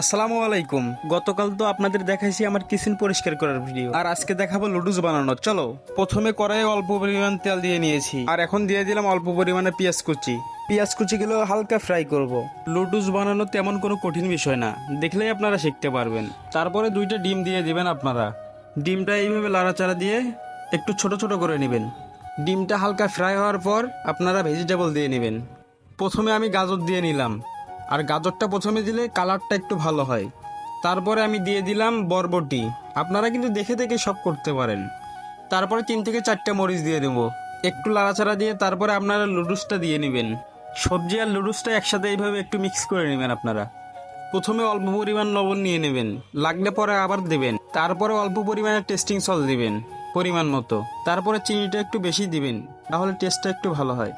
আসসালামু আলাইকুম। গতকাল তো আপনাদের দেখাইছি আমার কিচেন পরিষ্কার করার ভিডিও। আর আজকে দেখাবো লুডুস বানানো। চলো প্রথমে কড়াইয়ে অল্প পরিমাণ তেল দিয়ে নিয়েছি। আর এখন দিয়ে দিলাম অল্প পরিমাণে পেঁয়াজ কুচি। পেঁয়াজ কুচিগুলো হালকা ফ্রাই করব। লুডুস বানানো তেমন কোনো কঠিন বিষয় না। দেখলেই আপনারা শিখতে পারবেন। তারপরে দুইটা ডিম দিয়ে দিবেন আপনারা। ডিমটা এইভাবে লাড়াচাড়া দিয়ে একটু ছোট ছোট করে নেবেন। ডিমটা হালকা ফ্রাই হওয়ার পর আপনারা ভেজিটেবল দিয়ে নেবেন। প্রথমে আমি গাজর দিয়ে নিলাম। আর গাজরটা প্রথমে দিলে কালারটা একটু ভালো হয়। তারপরে আমি দিয়ে দিলাম বরবটি। আপনারা কিন্তু দেখে দেখে সব করতে পারেন। তারপরে তিন থেকে চারটে মরিচ দিয়ে দেবো। একটু লাড়াচাড়া দিয়ে তারপরে আপনারা লুডুসটা দিয়ে নেবেন। সবজি আর লুডুসটা একসাথে এইভাবে একটু মিক্স করে নেবেন আপনারা। প্রথমে অল্প পরিমাণ লবণ নিয়ে নেবেন। লাগলে পরে আবার দেবেন। তারপরে অল্প পরিমাণে টেস্টিং সল দিবেন, পরিমাণ মতো। তারপরে চিনিটা একটু বেশি দিবেন তাহলে টেস্টটা একটু ভালো হয়।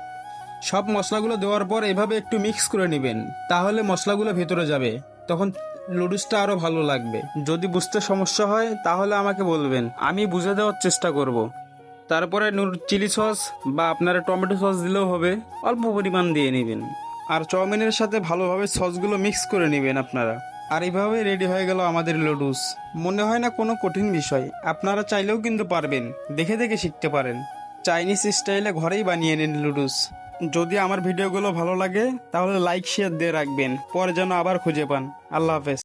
সব মশলাগুলো দেওয়ার পর এভাবে একটু মিক্স করে নেবেন, তাহলে মশলাগুলো ভেতরে যাবে। তখন লুডুসটা আরও ভালো লাগবে। যদি বুঝতে সমস্যা হয়, তাহলে আমাকে বলবেন। আমি বুঝে দেওয়ার চেষ্টা করব। তারপরে চিলি সস বা আপনারা টমেটো সস দিলেও হবে। অল্প পরিমাণ দিয়ে নেবেন। আর চাউমিনের সাথে ভালোভাবে সসগুলো মিক্স করে নেবেন আপনারা। আর এইভাবে রেডি হয়ে গেল আমাদের লুডুস মনে হয় না কোনো কঠিন বিষয়। আপনারা চাইলেও কিন্তু পারবেন। দেখে দেখে শিখতে পারেন। চাইনিজ স্টাইলে ঘরেই বানিয়ে নিন লুডুস যদি আমার ভিডিওগুলো ভালো লাগে, তাহলে লাইক শেয়ার দিয়ে রাখবেন। পরে যেন আবার খুঁজে পান। আল্লাহ হাফেজ।